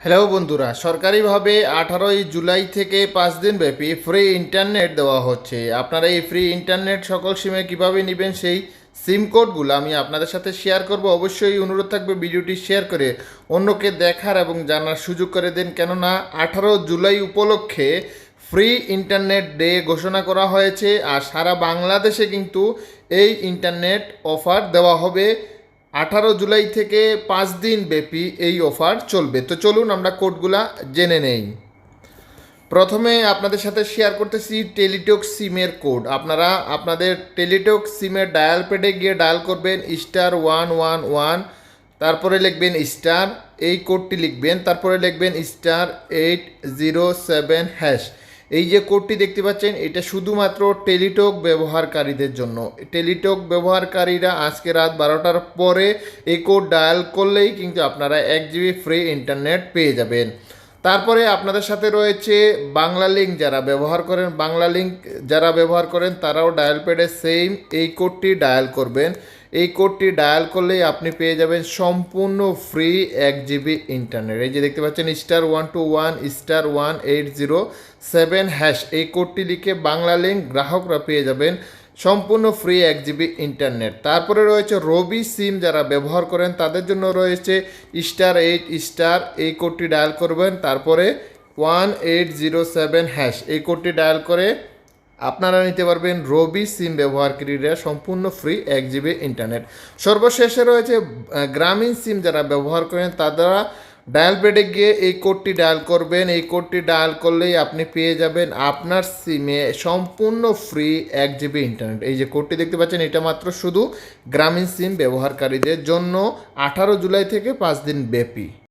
Hello বন্ধুরা, সরকারিভাবে আঠারোই জুলাই থেকে পাঁচ দিন ব্যাপী ফ্রি ইন্টারনেট দেওয়া হচ্ছে। আপনারা এই ফ্রি ইন্টারনেট সকল সিমে কীভাবে নেবেন সেই সিম কোডগুলো আমি আপনাদের সাথে শেয়ার করব। অবশ্যই অনুরোধ থাকবে ভিডিওটি শেয়ার করে অন্যকে দেখার এবং জানার সুযোগ করে দেন। কেননা আঠারো জুলাই উপলক্ষে ফ্রি ইন্টারনেট ডে ঘোষণা করা হয়েছে আর সারা বাংলাদেশে কিন্তু এই ইন্টারনেট অফার দেওয়া হবে। আঠারো জুলাই থেকে পাঁচ দিন ব্যাপী এই অফার চলবে। তো চলুন আমরা কোডগুলা জেনে নেই। প্রথমে আপনাদের সাথে শেয়ার করতেছি টেলিটক সিমের কোড আপনারা আপনাদের টেলিটক সিমের ডায়াল প্যাডে গিয়ে ডায়াল করবেন স্টার ওয়ান ওয়ান ওয়ান তারপরে লিখবেন স্টার এই কোডটি লিখবেন, তারপরে লিখবেন star eight zero seven hash এই যে কোডটি দেখতে পাচ্ছেন, এটা শুধুমাত্র টেলিটক ব্যবহারকারীদের জন্য। টেলিটক ব্যবহারকারীরা আজকে রাত বারোটার পরে এই কোড ডায়াল করলেই কিন্তু আপনারা এক জিবি ফ্রি ইন্টারনেট পেয়ে যাবেন। তারপরে আপনাদের সাথে রয়েছে বাংলা লিঙ্ক যারা ব্যবহার করেন, বাংলা লিঙ্ক যারা ব্যবহার করেন, তারাও ডায়াল প্যাডে সেম এই কোডটি ডায়াল করবেন। এই কোডটি ডায়াল করলেই আপনি পেয়ে যাবেন সম্পূর্ণ ফ্রি এক জিবি ইন্টারনেট এই যে দেখতে পাচ্ছেন star one two one star one eight zero seven hash এই কোডটি লিখে বাংলা লিঙ্ক গ্রাহকরা পেয়ে যাবেন সম্পূর্ণ ফ্রি এক জিবি ইন্টারনেট তারপরে রয়েছে রবি সিম যারা ব্যবহার করেন, তাদের জন্য রয়েছে স্টার এইট স্টার এই কোডটি ডায়াল করবেন। তারপরে one eight zero seven hash এই কোডটি ডায়াল করে আপনারা নিতে পারবেন রবি সিম ব্যবহারকারীরা সম্পূর্ণ ফ্রি এক জিবি ইন্টারনেট সর্বশেষে রয়েছে গ্রামীণ সিম যারা ব্যবহার করেন, তারা ডায়াল প্যাডে গিয়ে এই কোডটি ডায়াল করবেন। এই কোডটি ডায়াল করলেই আপনি পেয়ে যাবেন আপনার সিমে সম্পূর্ণ ফ্রি এক জিবি ইন্টারনেট। এই যে কোডটি দেখতে পাচ্ছেন, এটা মাত্র শুধু গ্রামীণ সিম ব্যবহারকারীদের জন্য আঠারো জুলাই থেকে পাঁচ দিন ব্যাপী।